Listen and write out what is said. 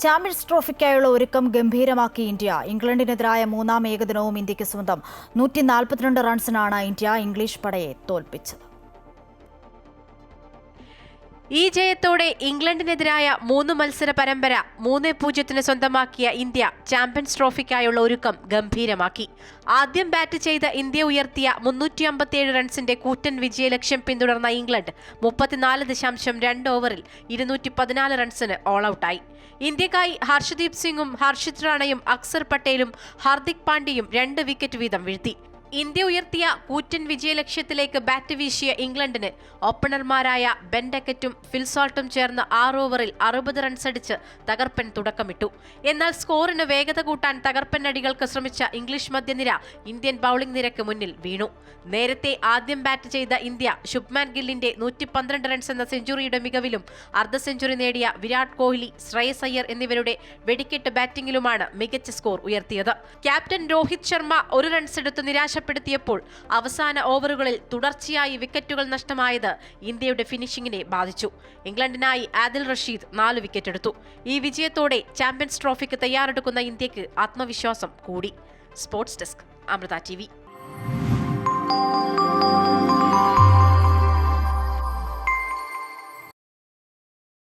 Champions ട്രോഫിക്കായുള്ള ഒരുക്കം ഗംഭീരമാക്കി India. ഇംഗ്ലണ്ടിനെതിരായ മൂന്നാം ഏകദിനവും ഇന്ത്യയ്ക്ക് സ്വന്തം. നൂറ്റി നാൽപ്പത്തിരണ്ട് റൺസിനാണ് ഇന്ത്യ ഇംഗ്ലീഷ് പടയെ തോൽപ്പിച്ചത്. ഈ ജയത്തോടെ ഇംഗ്ലണ്ടിനെതിരായ മൂന്ന് മത്സര പരമ്പര മൂന്ന് പൂജ്യത്തിന് സ്വന്തമാക്കിയ ഇന്ത്യ ചാമ്പ്യൻസ് ട്രോഫിക്കായുള്ള ഒരുക്കം ഗംഭീരമാക്കി. ആദ്യം ബാറ്റ് ചെയ്ത ഇന്ത്യ ഉയർത്തിയ മുന്നൂറ്റി അമ്പത്തിയേഴ് റൺസിന്റെ കൂറ്റൻ വിജയലക്ഷ്യം പിന്തുടർന്ന ഇംഗ്ലണ്ട് മുപ്പത്തിനാല് ദശാംശം രണ്ട് ഓവറിൽ ഇരുന്നൂറ്റി പതിനാല് റൺസിന് ഓൾ ഔട്ടായി ഇന്ത്യക്കായി ഹർഷദീപ് സിംഗും ഹർഷിത് റാണയും അക്സർ പട്ടേലും ഹാർദിക് പാണ്ഡ്യയും രണ്ട് വിക്കറ്റ് വീതം വീഴ്ത്തി. ഇന്ത്യ ഉയർത്തിയ കൂറ്റൻ വിജയലക്ഷ്യത്തിലേക്ക് ബാറ്റ് വീശിയ ഇംഗ്ലണ്ടിന് ഓപ്പണർമാരായ ബെൻഡക്കറ്റും ഫിൽസോൾട്ടും ചേർന്ന് ആറ് ഓവറിൽ അറുപത് റൺസ് അടിച്ച് തകർപ്പൻ തുടക്കമിട്ടു. എന്നാൽ സ്കോറിന് വേഗത കൂട്ടാൻ തകർപ്പൻ അടികൾക്ക് ശ്രമിച്ച ഇംഗ്ലീഷ് മധ്യനിര ഇന്ത്യൻ ബൌളിംഗ് നിരക്ക് മുന്നിൽ വീണു. നേരത്തെ ആദ്യം ബാറ്റ് ചെയ്ത ഇന്ത്യ ശുഭ്മാൻ ഗില്ലിന്റെ നൂറ്റി പന്ത്രണ്ട് റൺസ് എന്ന സെഞ്ചുറിയുടെ മികവിലും അർദ്ധ സെഞ്ചുറി നേടിയ വിരാട് കോഹ്ലി ശ്രേയസ് അയ്യർ എന്നിവരുടെ വെടിക്കെട്ട് ബാറ്റിംഗിലുമാണ് മികച്ച സ്കോർ ഉയർത്തിയത്. ക്യാപ്റ്റൻ രോഹിത് ശർമ്മ ഒരു റൺസ് എടുത്ത് നിരാശപ്പെടുത്തിയപ്പോൾ അവസാന ഓവറുകളിൽ തുടർച്ചയായി വിക്കറ്റുകൾ നഷ്ടമായത് ഇന്ത്യയുടെ ഫിനിഷിംഗിനെ ബാധിച്ചു. ഇംഗ്ലണ്ടിനായി ആദിൽ റഷീദ് നാല് വിക്കറ്റ് എടുത്തു ഈ വിജയത്തോടെ ചാമ്പ്യൻസ് ട്രോഫിക്ക് തയ്യാറെടുക്കുന്ന ഇന്ത്യയ്ക്ക് ആത്മവിശ്വാസം കൂടി. Sports desk Amrita T